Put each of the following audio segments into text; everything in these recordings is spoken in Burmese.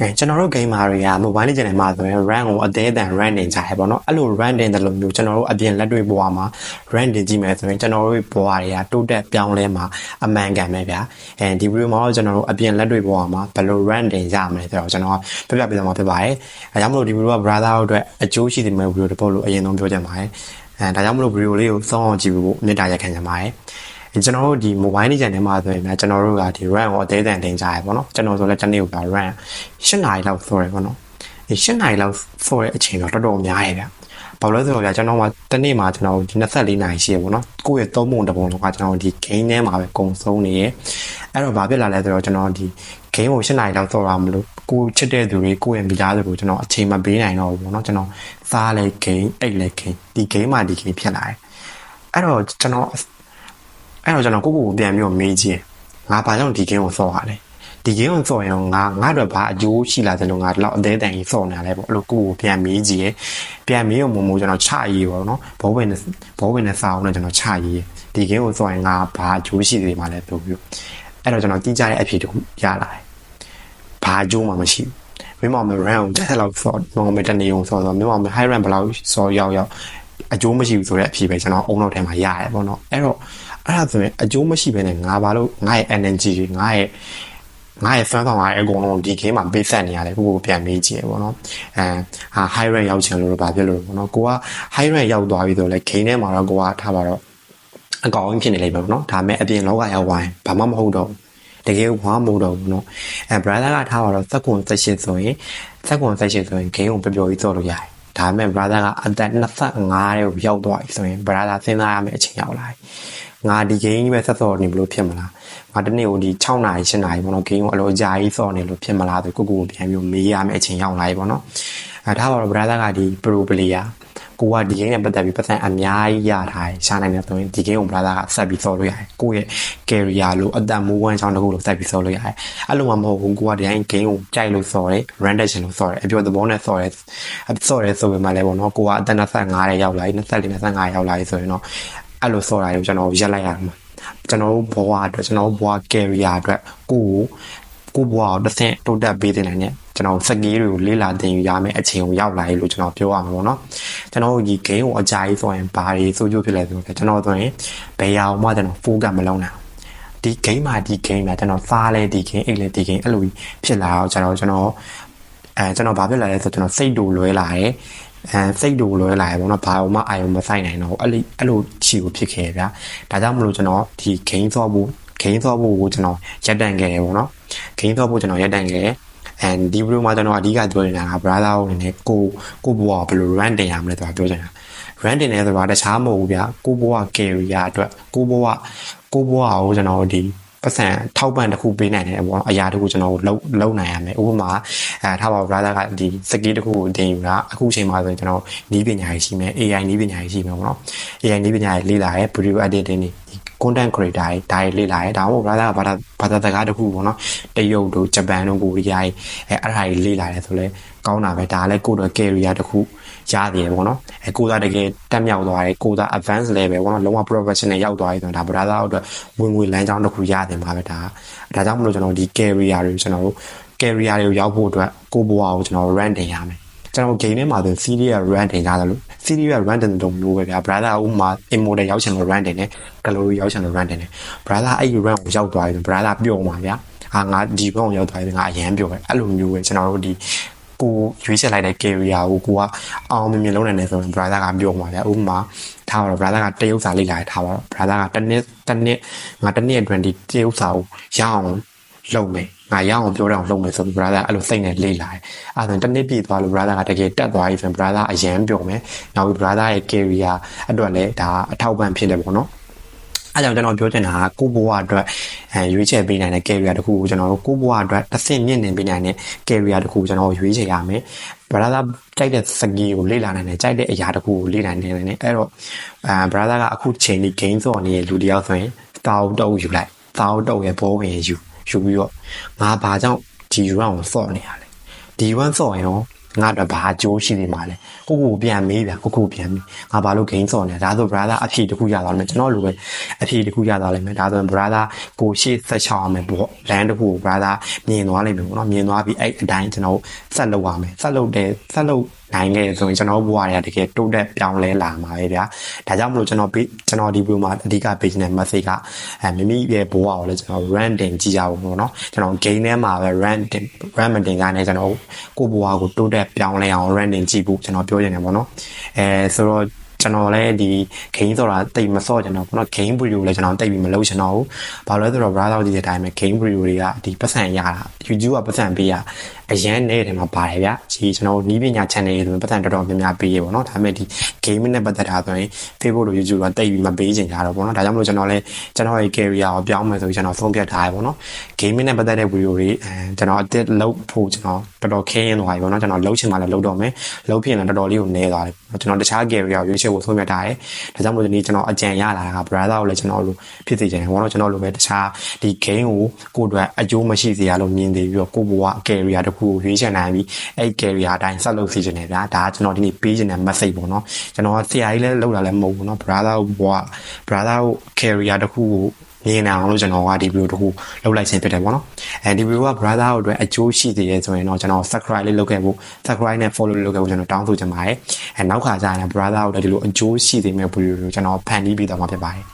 အဲကျွန်တော်တို့ gamer တွေက mobile legend မှာဆိုရင် rank ကိုအသေးအတန် rank တင်ကြရပေါ့နော်အဲ့လို rank တင်တယ်လို့မျိုးကျွန်တော်တို့အပြင်လက်တွေ့ဘဝမှာ rank တင်ကြည့်မယ်ဆိုရင်ကျွန်တော်တို့ဘဝတွေကတိုးတက်ပြောင်းလဲမှာအမှန်ကန်ပဲဗျာအဲဒီ video မှာတော့ကျွန်တော်တို့အပြင်လက်တွေ့ဘဝမှာဘယ်လို rank တင်ကြမလဲဆိုတော့ကျွန်တော်ပြပြပေးသွားမှာဖြစ်ပါတယ်အဲကြောင့်မလို့ဒီ video က brother တို့အတွက်အကျိုးရှိတဲ့ video တစ်ပုဒ်လို့အရင်ဆုံးပြောချင်ပါတယ်အဲဒါကြောင့်မလို့ video လေးကိုစောင့်အောင်ကြည့်ဖို့မေတ္တာရက်ခံချင်ပါတယ် ကျွန်တော်တို့ဒီ mobile legend ထဲမှာဆိုရင်လည်းကျွန်တော်တို့ကဒီ RAM ကိုအသေးအတန်တင်ကြရပေါ့နော်ကျွန်တော်ဆိုလည်းတစ်နေ့ကိုက RAM 8နာရီလောက်ဆိုရပေါ့နော်ဒီ8နာရီလောက်ဆိုတဲ့အချိန်တော့တော်တော်များရဲ့ဗျဘာလို့လဲဆိုတော့ဗျာကျွန်တော်ကတစ်နေ့မှာကျွန်တော်ဒီ24နာရီရှိရပေါ့နော်ကိုယ့်ရဲ့သုံးပုံတစ်ပုံလောက်ကကျွန်တော်ဒီ game ထဲမှာပဲကုံဆုံးနေရဲ့အဲ့တော့ဘာဖြစ်လာလဲဆိုတော့ကျွန်တော်ဒီ game ကို8နာရီလောက်ဆော့ရမလို့ကိုချစ်တဲ့သူတွေကိုယ့်ရဲ့မိသားစုကိုကျွန်တော်အချိန်မပေးနိုင်တော့ဘူးပေါ့နော်ကျွန်တော်စားလဲ game အိတ်လဲ game ဒီ game မှာဒီ game ဖြစ်လာတယ်အဲ့တော့ကျွန်တော် အဲ့တော့ကျွန်တော်ကိုကိုကိုပြန်ပြီးတော့မေးကြည့်ငါဘာကြောင့်ဒီ game ကိုဆော့ရလဲဒီ game ကိုဆော့ရင်ငါငါတို့ဘာအကျိုးရှိလာတယ်လို့ငါဒီလောက်အသေးတန်ကြီးဆော့နေရလဲပေါ့အဲ့လိုကိုကိုပြန်မေးကြည့်ရပြန်မေးတော့မမို့ကျွန်တော်ချရေးပေါ့နော်ဘောဝင်ဘောဝင်နဲ့စာအုပ်နဲ့ကျွန်တော်ချရေးဒီ game ကိုဆော့ရင်ငါဘာအကျိုးရှိသေးမှလဲပြောပြီးအဲ့တော့ကျွန်တော်တီးကြတဲ့အဖြေတခုရလာတယ်ဘာအကျိုးမှမရှိဘူးမင်းမမ rank ကိုတက်လောက်ဆော့နော်မတနေအောင်ဆော့ဆော့မင်းမ high rank ဘယ်လောက်ဆော့ရောက်ရောက်အကျိုးမရှိဘူးဆိုတဲ့အဖြေပဲကျွန်တော်အုံနောက်ထဲမှာရတယ်ပေါ့နော်အဲ့တော့ အဲ့ဒါဆိုရင်အကျိုးမရှိဘဲနဲ့ငါဘာလို့ငါ့ရဲ့ energy တွေငါ့ရဲ့ငါရဲ့ fan ကောင်ကအကုန်လုံးဒီ game မှာပေးဆက်နေရတယ်ကိုကိုပြန်မေးကြည့်ရပေါ့နော်အဲဟာ high rank ရောက်ချင်လို့ဘာဖြစ်လို့ပေါ့နော်ကိုက high rank ရောက်သွားပြီဆိုလဲ game ထဲမှာတော့ကိုကထားပါတော့အကောင်ဖြစ်နေလိမ့်မယ်ပေါ့နော်ဒါပေမဲ့အပြင်လောကရောက်သွားရင်ဘာမှမဟုတ်တော့တကယ်ဝါမဟုတ်တော့ဘူးနော်အဲ brother ကထားပါတော့ second session ဆိုရင် second session ဆိုရင် game ကိုပျော်ပျော်ကြီးတော့လို့ရတယ်ဒါပေမဲ့ brother ကအသက်25ရောက်ရောက်သွားပြီဆိုရင် brother စဉ်းစားရမယ့်အချိန်ရောက်လာပြီ ငါဒီ game ပဲဆက်စော်နေဘလို့ဖြစ်မလားငါတနေ့ကိုဒီ6နာရီ7နာရီပေါ့နော် game ကိုအလိုအကြာကြီးစော်နေလို့ဖြစ်မလားဆိုကိုကိုကိုပြန်ပြီးမေးရမယ့်အချိန်ရောက်လာပြီပေါ့နော်အဲဒါပါတော့ brother ကဒီ pro player ကိုကဒီ game နဲ့ပတ်သက်ပြီးပတ်သက်အများကြီးရထားတယ်ရှားနိုင်တယ်ဆိုရင်ဒီ game ကို brother ကဆက်ပြီးဆော်လို့ရတယ်ကိုယ့်ရဲ့ career လို့အသက်မူဝမ်းချောင်းတစ်ခုလို့ဆက်ပြီးဆော်လို့ရတယ်အဲ့လိုမှမဟုတ်ဘူးကိုကဒီ game ကိုကြိုက်လို့ဆော်တယ် random လို့ဆော်တယ်အပြောသဘောနဲ့ဆော်တယ်ဆော်တယ်ဆိုပေမဲ့လည်းပေါ့နော်ကိုကအသက်25ရဲ့ရောက်လာပြီ24 25ရောက်လာပြီဆိုရင်တော့ အဲ့လိုဆော်တာကိုကျွန်တော်ရက်လိုက်ရမှာကျွန်တော်တို့ဘဝအတွက်ကျွန်တော်တို့ဘဝ career အတွက်ကိုကိုဘဝကိုတစ်ဆင့်တိုးတက်ပေးတဲ့နိုင်တဲ့ကျွန်တော်စက်ကြီးတွေကိုလေ့လာသင်ယူရမယ့်အချိန်ကိုရောက်လာပြီလို့ကျွန်တော်ပြောရမှာပေါ့နော်ကျွန်တော်ဒီ game ကိုအကြိုက်ဆိုရင်ဘာတွေစိုးကျိုးဖြစ်လဲဆိုတော့ကျွန်တော်ဆိုရင်ဘယ်ရအောင်မှကျွန်တော် focus မလုပ်နိုင်ဒီ game မှာဒီ game မှာကျွန်တော်စားလဲဒီ game အိတ်လဲဒီ game အဲ့လိုဖြစ်လာတော့ကျွန်တော်ကျွန်တော် အဲကျွန်တော်ဘာဖြစ်လာလဲဆိုတော့ကျွန်တော်စိတ်တူလွဲလာတယ်အဲစိတ်တူလွဲလာရပေါ့နော်ဘာမှအာရုံမဆိုင်နိုင်တော့အဲ့လိုအဲ့လိုချီကိုဖြစ်ခဲ့ဗျာဒါကြောင့်မလို့ကျွန်တော်ဒီ game ဆော့ဖို့ game ဆော့ဖို့ကိုကျွန်တော်ရက်တန့်ခဲ့တယ်ပေါ့နော် game ဆော့ဖို့ကျွန်တော်ရက်တန့်ခဲ့တယ် and ဒီ video မှာကျွန်တော်အဓိကပြောနေတာက brother ကိုနေနဲ့ကိုကိုဘွားဘယ်လို run တင်ရမလဲဆိုတာပြောချင်တာ run တင်နေဆိုတာတခြားမဟုတ်ဘူးဗျာကိုဘွား carrier အတွက်ကိုဘွားကိုဘွားကိုကျွန်တော်ဒီ ပတ်စံထောက်ပံ့တစ်ခုပေးနိုင်တယ်ပေါ့အရာတစ်ခုကျွန်တော်လုံလုံနိုင်ရမယ်ဥပမာအဲထားပါ brother ကဒီစကီးတစ်ခုကိုတင်ယူတာအခုချိန်မှာဆိုရင်ကျွန်တော်နီးပညာရေးရှိမယ် AI နီးပညာရေးရှိမယ်ပေါ့နော် AI နီးပညာရေးလေ့လာရဲ video editing တွေ content creator တွေဒါတွေလေ့လာရဲဒါမှမဟုတ် brother ကဘာသာဘာသာစကားတစ်ခုပေါ့နော်တရုတ်တို့ဂျပန်တို့ကိုရီးယားအဲအဲ့ဒါတွေလေ့လာရဲဆိုလဲကောင်းတာပဲဒါလည်းကိုယ်တော့ career တစ်ခု ရတယ်ပေါ့နော်အဲကိုသားတကယ်တက်မြောက်သွားတယ်ကိုသား advanced level ပေါ့နော်လုံးဝ professional ရောက်သွားပြီဆိုတော့ဒါ brother အတွက်ဝင်ငွေလမ်းကြောင်းတစ်ခုရတယ်မှာပဲဒါဒါကြောင့်မလို့ကျွန်တော်ဒီ career တွေကျွန်တော်တို့ career တွေကိုရောက်ဖို့အတွက်ကိုဘဝကိုကျွန်တော် run တင်ရမယ်ကျွန်တော် game ထဲမှာဆို serious run တင်ကြတယ်လို့ serious run တင်တယ်လို့ပဲဗျာ brother ဥမာ immortal ရောက်ချင်လို့ run တင်တယ် glory ရောက်ချင်လို့ run တင်တယ် brother အဲ့ဒီ run ကိုရောက်သွားပြီ brother ပြုံးပါဗျာဟာငါဒီဘုံရောက်သွားပြီငါအရန်ပြောပဲအဲ့လိုမျိုးပဲကျွန်တော်တို့ဒီ ကိုရွေးချက်လိုက်တဲ့ career ကိုကိုကအောင်မြင်မြင်လုံးနိုင်တယ်ဆိုရင် brother ကပြောမှာဗျာဥပမာထားပါတော့ brother ကတရုပ်စာလေ့လာထားပါတော့ brother ကတစ်နှစ်တစ်နှစ်ငါတစ်နှစ်အတွင်းဒီတရုပ်စာကိုရအောင်လုပ်မယ်ငါရအောင်ပြောတော့လုပ်မယ်ဆိုပြီး brother အဲ့လိုစိတ်နဲ့လေ့လာတယ်အဲ့ဒါဆိုတစ်နှစ်ပြည့်သွားလို့ brother ကတကယ်တက်သွားပြီဆိုရင် brother အရန်ပြောမယ်နောက်ပြီး brother ရဲ့ career အတွက်လည်းဒါအထောက်ပံ့ဖြစ်တယ်ပေါ့နော် အဲကြောင့်ကျွန်တော်ပြောချင်တာကကိုဘဝအတွက်အဲရွေးချယ်ပေးနိုင်တဲ့ career တစ်ခုကိုကျွန်တော်တို့ကိုဘဝအတွက်တစ်ဆင့်မြင့်နေပေးနိုင်တဲ့ career တစ်ခုကိုကျွန်တော်ရွေးချယ်ရမယ်။ brother ကြိုက်တဲ့ skill ကိုလေ့လာနိုင်တယ်ကြိုက်တဲ့အရာတစ်ခုကိုလေ့လာနိုင်တယ်အဲ့တော့အဲ brother ကအခုချိန်ဒီ game ဆော့နေတဲ့လူတယောက်ဆိုရင်တာအုပ်တုပ်ယူလိုက်တာအုပ်တုပ်ရဲ့ဘောဝင်ယူယူပြီးတော့ငါဘာကြောင့်ဒီ run ကိုဆော့နေရလဲဒီ run ဆော့ရင်ရော ငါတော့ဘာအကျိုးရှိနေမှာလဲကိုကိုပြန်မေးဗျာကိုကိုပြန်မေးငါဘာလို့ gain စော်နေဒါဆို brother အဖြေတစ်ခုရသွားလိမ့်မယ်ကျွန်တော်လိုပဲအဖြေတစ်ခုရသွားလိမ့်မယ်ဒါဆိုရင် brother ကိုရှေ့ဆက်ချောင်းအောင်မယ်ပေါ့ land တစ်ခုကို brother မြင်သွားလိမ့်မယ်ပေါ့နော်မြင်သွားပြီးအဲ့အတိုင်းကျွန်တော်ဆက်လုပ်ရမယ်ဆက်လုပ်တယ်ဆက်လုပ်နိုင်ခဲ့ဆိုရင်ကျွန်တော်ဘဝတွေကတကယ်တိုးတက်ပြောင်းလဲလာမှာပဲဗျာဒါကြောင့်မလို့ကျွန်တော်ကျွန်တော်ဒီ video မှာအဓိက page နဲ့ message ကအဲမိမိရဲ့ဘဝကိုလည်းကျွန်တော် ranting ကြည့်ရအောင်ပေါ့နော်ကျွန်တော် game ထဲမှာပဲ ranting ranting ကနေကျွန်တော်ကိုဘဝကိုတိုးတက်ပြောင်းလဲအောင် ranting ကြည့်ဖို့ကျွန်တော်ပြောနေတယ်ပေါ့နော်အဲဆိုတော့ ကျွန်တော်လည်းဒီ game ဆိုတာတိတ်မစော့ကျွန်တော်ပေါ့နော် game video လည်းကျွန်တော်တိတ်ပြီးမလုပ်ချင်တော့ဘူး။ဘာလို့လဲဆိုတော့ brother ဒီတဲ့အတိုင်းပဲ game video တွေကဒီပတ်စံရတာ YouTube ကပတ်စံပေးရအရန်နဲ့တယ်မှာပါတယ်ဗျ။ဒီကျွန်တော်နီးပညာ channel တွေဆိုရင်ပတ်စံတော်တော်များများပေးရပေါ့နော်။ဒါပေမဲ့ဒီ game နဲ့ပတ်သက်တာဆိုရင် Facebook တို့ YouTube ကတိတ်ပြီးမပေးချင်ကြတော့ပေါ့နော်။ဒါကြောင့်မလို့ကျွန်တော်လည်းကျွန်တော်ရဲ့ career ကိုပြောင်းမယ်ဆိုပြီးကျွန်တော်ဆုံးဖြတ်ထားရပေါ့နော်။ game နဲ့ပတ်သက်တဲ့ video တွေအဲကျွန်တော်အစ်လုပ်ဖို့ကျွန်တော်တော်တော်ခင်းရင်သွားပြီပေါ့နော်။ကျွန်တော်လုပ်ချင်မှလည်းလုပ်တော့မယ်။လုပ်ဖြစ်ရင်လည်းတော်တော်လေးကိုနေသွားတယ်။ ကျွန်တော်တခြား career ကိုရွေးချယ်ဖို့ဆုံးဖြတ်ထားတယ်။ဒါကြောင့်မလို့ဒီနေ့ကျွန်တော်အကြံရလာတာက brother ကိုလည်းကျွန်တော်လိုဖြစ်စေချင်တယ်ဘောနော်ကျွန်တော်လိုပဲတခြားဒီ game ကိုကိုယ့်အတွက်အကျိုးမရှိစေရလို့မြင်သေးပြီးတော့ကိုယ့်ဘဝ career တစ်ခုကိုရွေးချယ်နိုင်ပြီးအဲ့ career အတိုင်းဆက်လုပ်စေချင်တယ်ဗျာဒါကကျွန်တော်ဒီနေ့ပေးချင်တဲ့ message ပေါ့နော်ကျွန်တော်ဆရာကြီးလည်းလုပ်တာလည်းမဟုတ်ဘူးเนาะ brother ကိုဘဝ brother ကို career တစ်ခုကို မြင်အောင်လို့ကျွန်တော်ကဒီ video တခုလုပ်လိုက်ခြင်းဖြစ်တယ်ပေါ့နော်အဲဒီ video က brother တို့အတွက်အကျိုးရှိသေးတယ်ဆိုရင်တော့ကျွန်တော် subscribe လေးလုပ်ခဲ့ဖို့ subscribe နဲ့ follow လေးလုပ်ခဲ့ဖို့ကျွန်တော်တောင်းဆိုချင်ပါတယ်အဲနောက်ခါကျရင် brother တို့လည်းဒီလိုအကျိုးရှိသေးမဲ့ video ကိုကျွန်တော်ဖန်တီးပေးသွားမှာဖြစ်ပါတယ်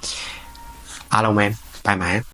အားလုံးပဲ bye bye